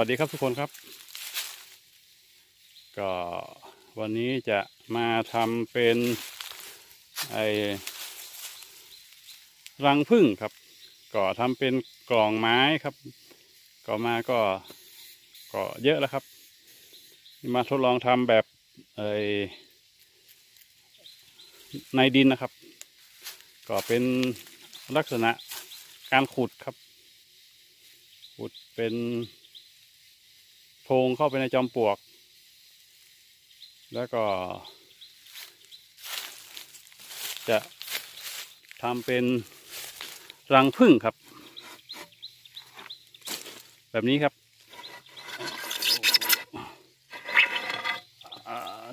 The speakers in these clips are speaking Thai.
วัสดีครับทุกคนครับ ก็วันนี้จะมาทำเป็นไอรังผึ้งครับ ก็ทำเป็นกล่องไม้ครับ ก็มาก็ก็เยอะแล้วครับ มาทดลองทำแบบไอในดินนะครับ ก็เป็นลักษณะการขุดครับ ขุดเป็น โพรงเข้าไปในจอมปลวก แล้วก็ จะทำเป็นรังผึ้งครับ แบบนี้ครับ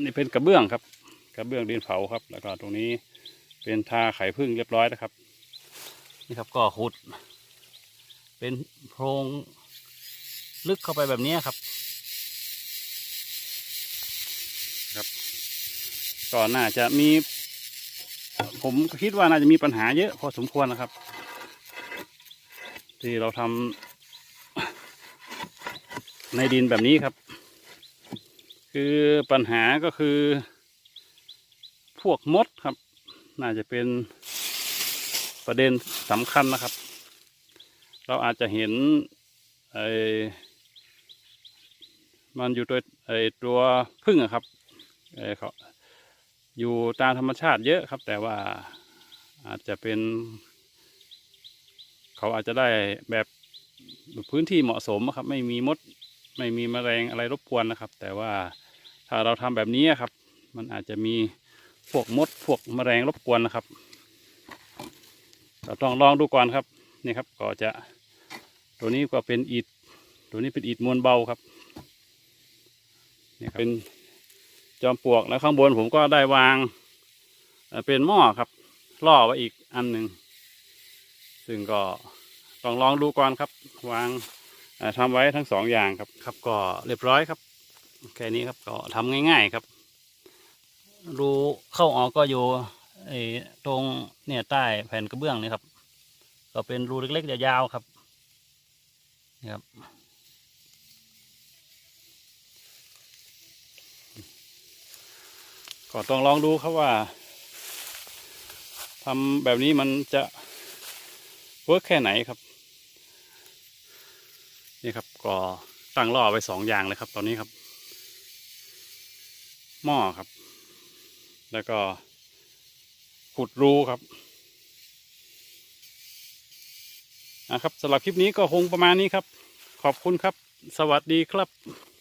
นี่เป็นกระเบื้องครับ กระเบื้องดินเผาครับ แล้วก็ตรงนี้เป็นทาไข่ผึ้งเรียบร้อยแล้วครับ นี่ครับก็ขุด เป็นโพรงลึกเข้าไปแบบนี้ครับ ก็น่าจะมี ผมคิดว่าน่าจะมีปัญหาเยอะพอสมควรนะครับ ที่เราทำในดินแบบนี้ครับ คือปัญหาก็คือ พวกมดครับ น่าจะเป็นประเด็นสำคัญนะครับ เราอาจจะเห็นไอ้มันอยู่ตัวไอ้ตัวพึ่งอะครับไอ้เขา อยู่ตามธรรมชาติเยอะครับ แต่ว่าอาจจะเป็น เขาอาจจะได้แบบพื้นที่เหมาะสมอะครับ ไม่มีมดไม่มีแมลงอะไรรบกวนนะครับ แต่ว่าถ้าเราทำแบบนี้ครับ มันอาจจะมีพวกมดพวกแมลงรบกวนนะครับเราต้องลองดูก่อนครับนี่ครับก็จะตัวนี้ก็เป็นอิฐตัวนี้เป็นอิฐมวลเบาครับนี่ครับเป็น จอมปลวกแล้วข้างบนผมก็ได้วางเป็นหม้อครับล่อไว้อีกอันหนึ่งซึ่งก็ต้องลองดูก่อนครับ วางเอ่อทำไว้ทั้งสองอย่างครับ ครับก็เรียบร้อยครับแค่นี้ครับก็ทำง่าย ๆครับรูเข้าออกก็อยู่ไอ้ตรงเนี่ยใต้แผ่นกระเบื้องนี่ครับ ก็เป็นรูเล็กๆยาวๆครับนี่ครับ ก็ต้องลองดูครับว่าทำแบบนี้มันจะเวิร์กแค่ไหนครับ นี่ครับก็ตั้งล่อไว้สองอย่างเลยครับ ตอนนี้ครับ หม้อครับ แล้วก็ขุดรูครับนะครับสำหรับคลิปนี้ก็คงประมาณนี้ครับ ขอบคุณครับ สวัสดีครับ